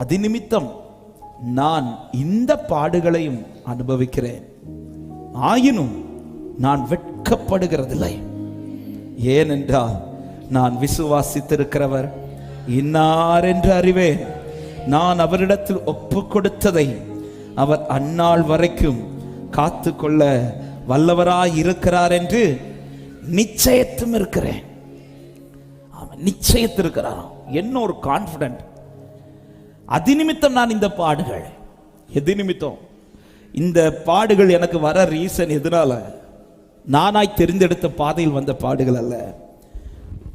அது நிமித்தம் நான் இந்த பாடுகளையும் அனுபவிக்கிறேன். ஆயினும் நான் வெட்கப்படுகிறதில்லை. ஏனென்றால் நான் விசுவாசித்திருக்கிறவர் இன்னார் என்று அறிவேன். நான் அவரிடத்தில் ஒப்பு கொடுத்ததை அவர் அந்நாள் வரைக்கும் காத்து கொள்ள வல்லவராய் இருக்கிறார் என்று நிச்சயத்தும் இருக்கிறேன். அவன் நிச்சயத்திருக்கிறான். என்ன ஒரு கான்ஃபிடென்ட் அது நிமித்தம் நான் இந்த பாடுகள். எது நிமித்தம் இந்த பாடுகள் எனக்கு வர ரீசன் எதனால? நானாய் தெரிந்தெடுத்த பாதையில் வந்த பாடுகள் அல்ல.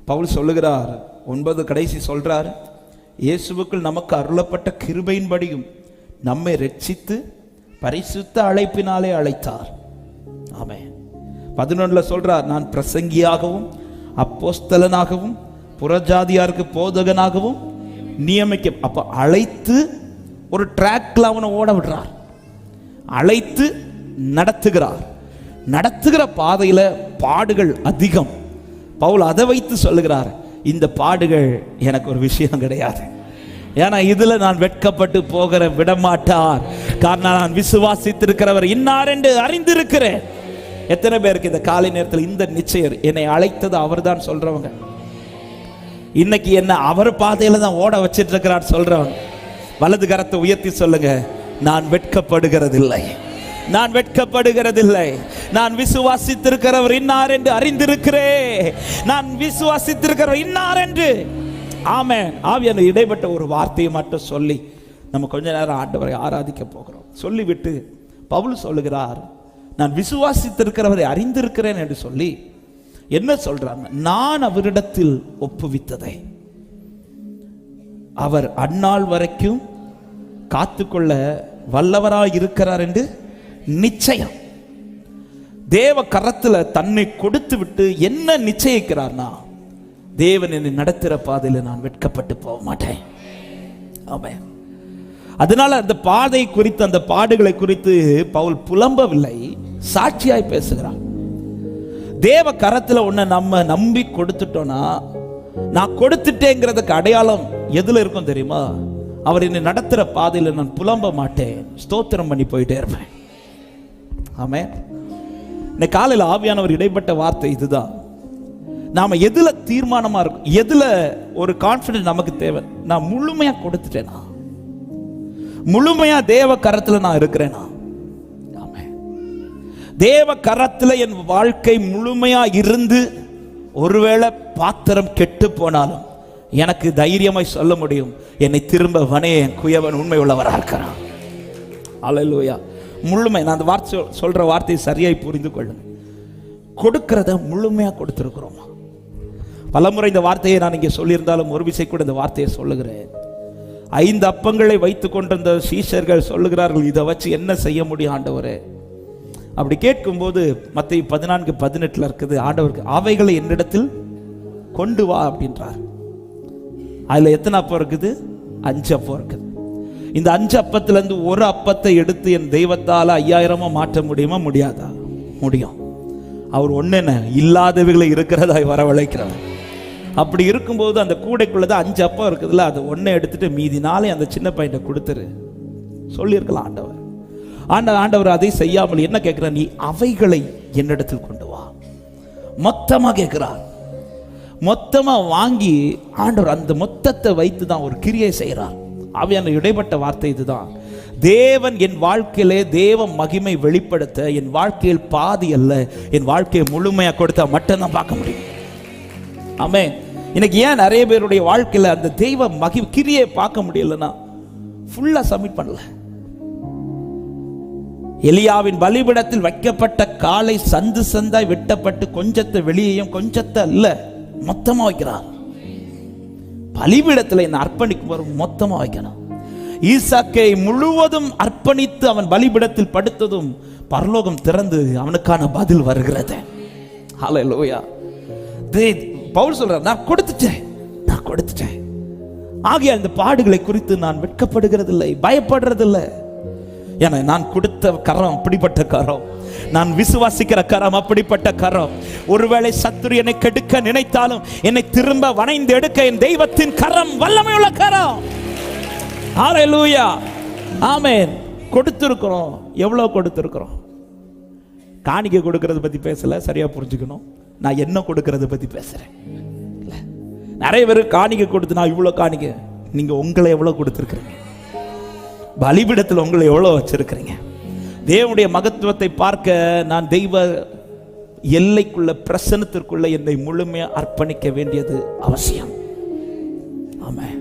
பவுல் சொல்லுகிறார் ஒன்பது கடைசி சொல்றார் இயேசுவுக்குள் நமக்கு அருளப்பட்ட கிருபையின்படியும் நம்மை ரட்சித்து பரிசுத்த அழைப்பினாலே அழைத்தார். ஆமென். பதினொன்றுல சொல்றார் நான் பிரசங்கியாகவும் அப்போஸ்தலனாகவும் புறஜாதியாருக்கு போதகனாகவும் நியமிக்க அப்போ அழைத்து ஒரு ட்ராக்ல அவனை ஓட விடுறார். அழைத்து நடத்துகிறார். நடத்துகிற பாதையில் பாடுகள் அதிகம். பவுல் அதை வைத்து சொல்லுகிறார் இந்த பாடுகள் எனக்கு ஒரு விஷயம் கிடையாது. ஏன்னா இதுல நான் வெட்கப்பட்டு போகிற விடமாட்டார். காரணம் நான் விசுவாசித்திருக்கிறவர் இன்னார் என்று அறிந்திருக்கிறேன். எத்தனை பேருக்கு இந்த காலை நேரத்தில் இந்த நிச்சயர் என்னை அழைத்தது அவர்தான் சொல்றவங்க. இன்னைக்கு என்ன அவர் பாதையில தான் ஓட வச்சிட்டு இருக்கிறார் சொல்றவன். வலது கரத்தை உயர்த்தி சொல்லுங்க. நான் வெட்கப்படுகிறதில்லை. நான் வெட்கப்படுகிறதில்லை. நான் விசுவாசித்திருக்கிறவர் இன்னார் என்று அறிந்திருக்கிறேன் நான் விசுவாசித்திருக்கிறவர் இன்னார் என்று. ஆமென். ஆவியான இடைப்பட்ட ஒரு வார்த்தையை மட்டும் சொல்லி நம்ம கொஞ்ச நேரம் ஆண்டவரை ஆராதிக்க போகிறோம். சொல்லிவிட்டு பவுல் சொல்லுகிறார் நான் விசுவாசித்திருக்கிறவரை அறிந்திருக்கிறேன் என்று சொல்லி என்ன சொல்றாங்க? நான் அவரிடத்தில் ஒப்புவித்ததை. அவர் அந்நாள் வரைக்கும் காத்துக்கொள்ள வல்லவராய் இருக்கிறார் என்று நிச்சயம். தேவ கரத்துல தன்னை கொடுத்து விட்டு என்ன நிச்சயிக்கிறார்னா தேவன் என்னை நடத்துகிற பாதையில் நான் வெட்கப்பட்டு போக மாட்டேன். ஆமாம் அதனால அந்த பாதை குறித்து அந்த பாடுகளை குறித்து பவுல் புலம்பவில்லை. சாட்சியாய் பேசுகிறான் தேவ கரத்துல உன்னை நம்ம நம்பி கொடுத்துட்டோம்னா நான் கொடுத்துட்டேங்கிறதுக்கு அடையாளம் எதுல இருக்கும் தெரியுமா? அவர் என்னை நடத்துற பாதையில நான் புலம்ப மாட்டேன். ஸ்தோத்திரம் பண்ணி போயிட்டே இருப்பேன். ஆமே இன்னைக்கு காலையில் ஆவியானவர் இடைப்பட்ட வார்த்தை இதுதான். நாம எதுல தீர்மானமா இருக்கும் எதுல ஒரு கான்ஃபிடென்ட் நமக்கு தேவை? நான் முழுமையா கொடுத்துட்டேனா? முழுமையா தேவ கரத்துல நான் இருக்கிறேனா? தேவ கரத்தில் என் வாழ்க்கை முழுமையாக இருந்து ஒருவேளை பாத்திரம் கெட்டு போனாலும் எனக்கு தைரியமாய் சொல்ல முடியும். என்னை திரும்ப வனைய என் குயவன் உண்மை உள்ளவராக இருக்கிறான். அலலூயா முழுமை நான் அந்த வார்த்தை சொல்கிற வார்த்தையை சரியாய் புரிந்து கொள்ளுங்க. கொடுக்கிறத முழுமையாக கொடுத்திருக்கிறோமா? பலமுறை இந்த வார்த்தையை நான் இங்கே சொல்லியிருந்தாலும் ஒரு விசை கூட இந்த வார்த்தையை சொல்லுகிறேன். ஐந்து அப்பங்களை வைத்து கொண்டிருந்த சீஷர்கள் சொல்லுகிறார்கள் இதை வச்சு என்ன செய்ய முடியும் ஆண்டவரே? அப்படி கேட்கும்போது மற்ற பதினான்கு பதினெட்டில் இருக்குது ஆண்டவருக்கு அவைகளை என்னிடத்தில் கொண்டு வா அப்படின்றார். அதில் எத்தனை அப்பம் இருக்குது? அஞ்சு அப்பம் இருக்குது. இந்த அஞ்சு அப்பத்திலேருந்து ஒரு அப்பத்தை எடுத்து என் தெய்வத்தால் ஐயாயிரமா மாற்ற முடியுமா? முடியாதா? முடியும். அவர் ஒண்ணென்ன இல்லாதவைகளை இருக்கிறதா வரவழைக்கிறார் அப்படி இருக்கும்போது அந்த கூடைக்குள்ளதான் அஞ்சு அப்பம் இருக்குதுல்ல அதை ஒன்றை எடுத்துட்டு மீதி நாளே அந்த சின்ன பையனை கொடுத்துரு. சொல்லியிருக்கலாம் ஆண்டவர். ஆண்ட ஆண்டவர் அதை செய்யாமல் என்ன கேட்கிறார்? நீ அவைகளை என்னிடத்தில் கொண்டு வா. மொத்தமா கேட்கிறார். மொத்தமா வாங்கி ஆண்டவர் அந்த மொத்தத்தை வைத்து தான் ஒரு கிரியை செய்கிறார். அவையான இடைப்பட்ட வார்த்தை இதுதான். தேவன் என் வாழ்க்கையிலே தேவ மகிமை வெளிப்படுத்த என் வாழ்க்கையில் பாதி அல்ல என் வாழ்க்கையை முழுமையாக கொடுத்தா மட்டும்தான் பார்க்க முடியும். ஆமே இன்னைக்கு ஏன் நிறைய பேருடைய வாழ்க்கையில் அந்த தெய்வ மகி கிரியை பார்க்க முடியலன்னா ஃபுல்லாக சப்மிட் பண்ணல. எலியாவின் பலிபிடத்தில் வைக்கப்பட்ட காலை சந்து சந்தாய் வெட்டப்பட்டு கொஞ்சத்தை வெளியேயும் கொஞ்சத்தை அல்ல மொத்தமாக வைக்கிறார். பலிபிடத்தில் என்னை அர்ப்பணிக்கும் போது மொத்தமாக வைக்கணும். ஈசாக்கை முழுவதும் அர்ப்பணித்து அவன் பலிபிடத்தில் படுத்ததும் பரலோகம் திறந்து அவனுக்கான பதில் வருகிறது. ஹலோ லோயா பவுல் சொல்றார் நான் கொடுத்துட்டேன் நான் கொடுத்துட்டேன். ஆகிய அந்த பாடுகளை குறித்து நான் வெட்கப்படுகிறதில்லை பயப்படுறதில்லை. என நான் கொடுத்த கரம் அப்படிப்பட்ட கரம். நான் விசுவாசிக்கிற கரம் அப்படிப்பட்ட கரம். ஒருவேளை சத்துரு என்னை கெடுக்க நினைத்தாலும் என்னை திரும்ப வணைந்து எடுக்க என் தெய்வத்தின் கரம் வல்லமையுள்ள கரம். ஆலையூயா ஆமேன் கொடுத்துருக்குறோம். எவ்வளோ கொடுத்துருக்குறோம்? காணிக்கை கொடுக்கறத பத்தி பேசல சரியா புரிஞ்சுக்கணும். நான் என்ன கொடுக்கறத பத்தி பேசுறேன். நிறைய பேர் காணிக்கை கொடுத்து நான் இவ்வளோ காணிக்கை. நீங்கள் உங்களை எவ்வளோ கொடுத்துருக்குறீங்க? பலிபிடத்தில் உங்களை எவ்வளோ வச்சிருக்கிறீங்க? தேவனுடைய மகத்துவத்தை பார்க்க நான் தெய்வ எல்லைக்குள்ள பிரசனத்திற்குள்ள என்னை முழுமையாக அர்ப்பணிக்க வேண்டியது அவசியம். ஆமாம்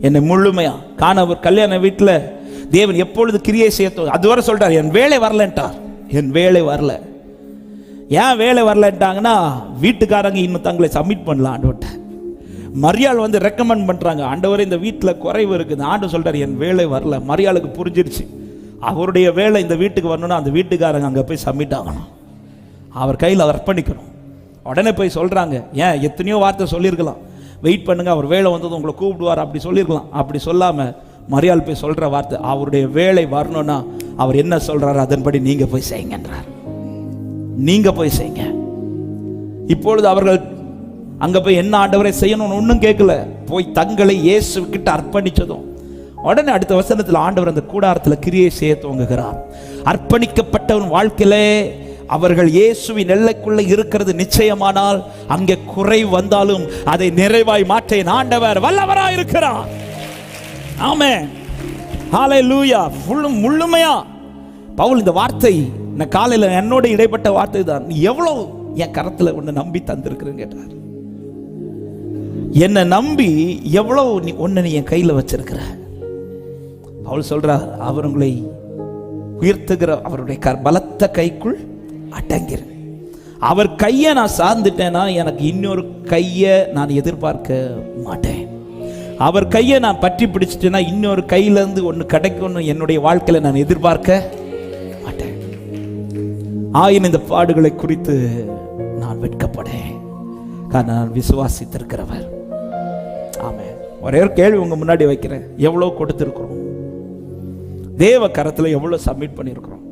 என்னை முழுமையா. ஒரு கல்யாண வீட்டில் தேவன் எப்பொழுது கிரியை செய்ய அதுவரை சொல்றார் என் வேலை வரலன்ட்டார். என் வேலை வரல. ஏன் வேலை வரலன்ட்டாங்கன்னா வீட்டுக்காரங்க இன்னும் தங்களை சப்மிட் பண்ணல ஆண்டவர்கிட்ட மரியாள் வந்து ரெக்கமெண்ட் பண்ணுறாங்க ஆண்டவர் இந்த வீட்டில் குறைவு இருக்குது. ஆண்டு சொல்கிறார் என் வேலை வரல. மரியாளுக்கு புரிஞ்சிருச்சு. அவருடைய வேலை இந்த வீட்டுக்கு வரணும்னா அந்த வீட்டுக்காரங்க அங்கே போய் சப்மிட் ஆகணும். அவர் கையில் அர்ப்பணிக்கணும். உடனே போய் சொல்கிறாங்க ஏன்? எத்தனையோ வார்த்தை சொல்லியிருக்கலாம். வெயிட் பண்ணுங்க அவர் வேலை வந்தது உங்களை கூப்பிடுவார். அப்படி சொல்லியிருக்கலாம். அப்படி சொல்லாமல் மரியாள் போய் சொல்கிற வார்த்தை அவருடைய வேலை வரணும்னா அவர் என்ன சொல்கிறாரு அதன்படி நீங்கள் போய் செய்யுங்கன்றார். நீங்கள் போய் செய்யுங்க. இப்பொழுது அவர்கள் அங்க போய் என்ன ஆண்டவரை செய்யணும்னு ஒன்றும் கேட்கல போய் தங்களை இயேசு கிட்ட அர்ப்பணிச்சதும். உடனே அடுத்த வசனத்தில் ஆண்டவர் அந்த கூடாரத்தில் கிரியை செய்ய துவங்குகிறார். அர்ப்பணிக்கப்பட்டவன் வாழ்க்கையிலே அவர்கள் இயேசுவின் எல்லைக்குள்ள இருக்கிறது நிச்சயமானால் அங்கே குறை வந்தாலும் அதை நிறைவாய் மாற்ற ஆண்டவர் வல்லவராய் இருக்கிறார். ஆமே ஹாலே லூயா ஃபுல்லும் முழுமையா. பவுல் இந்த வார்த்தை இந்த காலையில் என்னோட இடைப்பட்ட வார்த்தை தான் நீ எவ்வளோ என் கரத்தில் ஒன்று நம்பி தந்திருக்கிறேன்னு கேட்டார். என்னை நம்பி எவ்வளவு நீ ஒன்னை நீ என் கையில் வச்சிருக்கிற? அவள் சொல்கிறார் அவர் உங்களை உயர்த்துகிற அவருடைய க பலத்த கைக்குள் அடங்கிற அவர் கையை நான் சார்ந்துட்டேன்னா எனக்கு இன்னொரு கையை நான் எதிர்பார்க்க மாட்டேன். அவர் கையை நான் பற்றி பிடிச்சிட்டேன்னா இன்னொரு கையிலேருந்து ஒன்று கிடைக்கும்னு என்னுடைய வாழ்க்கையில் நான் எதிர்பார்க்க மாட்டேன். ஆயின் இந்த பாடுகளை குறித்து நான் வெட்கப்படேன். காரணம் நான் விசுவாசித்திருக்கிறவர். ஆமே ஒரே ஒரு கேள்வி உங்க முன்னாடி வைக்கிறேன். எவ்வளோ கொடுத்துருக்குறோம்? தேவ கரத்தில் எவ்வளோ சப்மிட் பண்ணியிருக்கிறோம்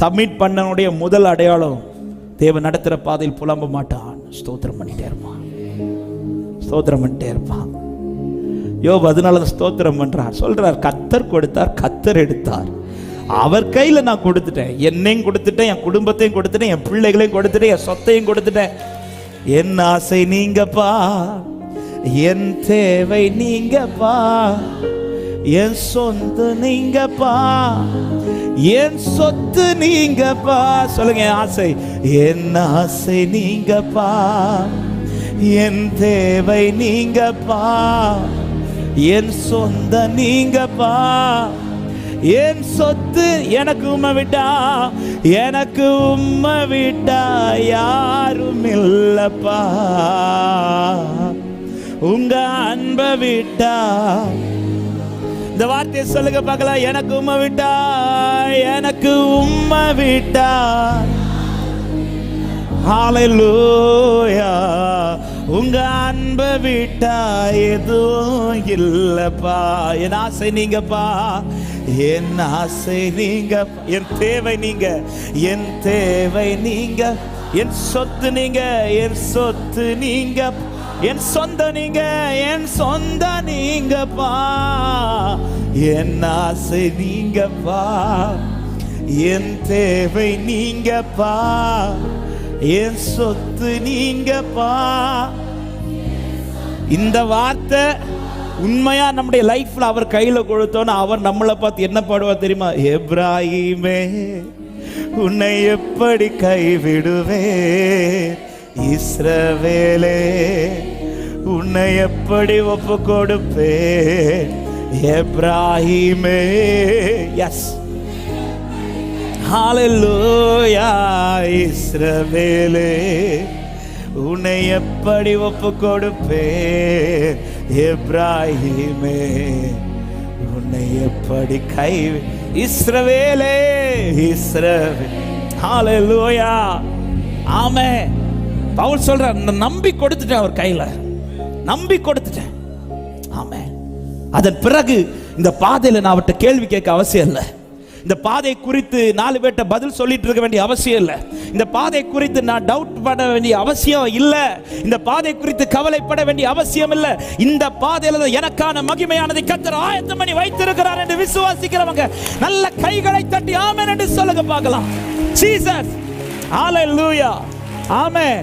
சப்மிட் பண்ணனுடைய முதல் அடையாளம் தேவ நடத்துகிற பாதையில் புலம்ப மாட்டான். ஸ்தோத்திரம் பண்ணிட்டே இருப்பான் ஸ்தோத்திரம் பண்ணிட்டே இருப்பான் யோபு அதனால தான் ஸ்தோத்திரம் பண்றார். சொல்றார் கத்தர் கொடுத்தார் கத்தர் எடுத்தார். அவர் கையில நான் கொடுத்துட்டேன். என்னையும் கொடுத்துட்டேன் என் குடும்பத்தையும் கொடுத்துட்டேன் என் பிள்ளைகளையும் கொடுத்துட்டேன் என் சொத்தையும் கொடுத்துட்டேன். என் ஆசை நீங்கப்பா. என் தேவை நீங்கப்பா. என் சொந்து நீங்கப்பா. என் சொத்து நீங்கப்பா. சொல்லுங்க ஆசை. என் ஆசை நீங்கப்பா. என் தேவை நீங்கப்பா. என் சொந்த நீங்கப்பா. என் சொத்து எனக்கு உம்மை விட்டா. எனக்கு உம்மை விட்டா யாரும் இல்லப்பா. உங்க அன்ப விட்டா. இந்த வார்த்தையை சொல்லுங்க பார்க்கலாம். எனக்கு உம்மை விட்டா எனக்கு உம்மை விட்டா. ஹalleluya உங்க அன்ப விட்டா எதுவும் இல்லப்பா. என் ஆசை நீங்கப்பா. என் ஆசை நீங்க என் தேவை நீங்க. என் தேவை நீங்க. என் சொத்து நீங்க. என் சொத்து நீங்க. என் சொந்த நீங்க என் சொந்த நீங்கப்பா. என் ஆசை நீங்கப்பா. என் தேவை நீங்கப்பா. என் சொத்து நீங்கப்பா. இந்த வார்த்தை உண்மையா நம்முடைய லைஃப்ல அவர் கையில கொடுத்தோன்னு அவர் நம்மளை பார்த்து என்ன பாடுவார் தெரியுமா? எப்ராஹிமே உன்னை எப்படி கைவிடுவே இஸ்ரவேலே உன்னை எப்படி ஒப்பு கொடுப்பே எப்ராஹிமே எஸ் ஹalleluya இஸ்ரவேலே உன்னை எப்படி ஒப்பு கொடுப்பேன் எப்ராஹிமே உன்னை எப்படி கை இஸ்ரவேலே இஸ்ரவே ஹalleluya ஆமே பவுல் சொல்றார் நம்பி கொடுத்துட்டேன் அவர் கையில. நம்பி கொடுத்துட்டேன். ஆமே அதன் பிறகு இந்த பாதையில நான் அவர்கிட்ட கேள்வி கேட்க அவசியம் இல்லை. இந்த பாதை குறித்து நாலு பேர்ட்ட பதில் சொல்லிட்டு இருக்க வேண்டிய அவசியம் இல்லை. இந்த பாதை குறித்து நான் டவுட் பட வேண்டிய அவசியம் இல்லை. இந்த பாதை குறித்து கவலைப்பட வேண்டிய அவசியம் இல்லை. இந்த பாதையில எனக்கான மகிமையானதை கத்தர் ஆயத்தம் பண்ணி வைத்திருக்கிறார் என்று விசுவாசிக்கிறவங்க நல்ல கைகளை தட்டி ஆமேன் என்று சொல்லுங்க பார்க்கலாம். ஜீசஸ் ஹalleluya ஆமென்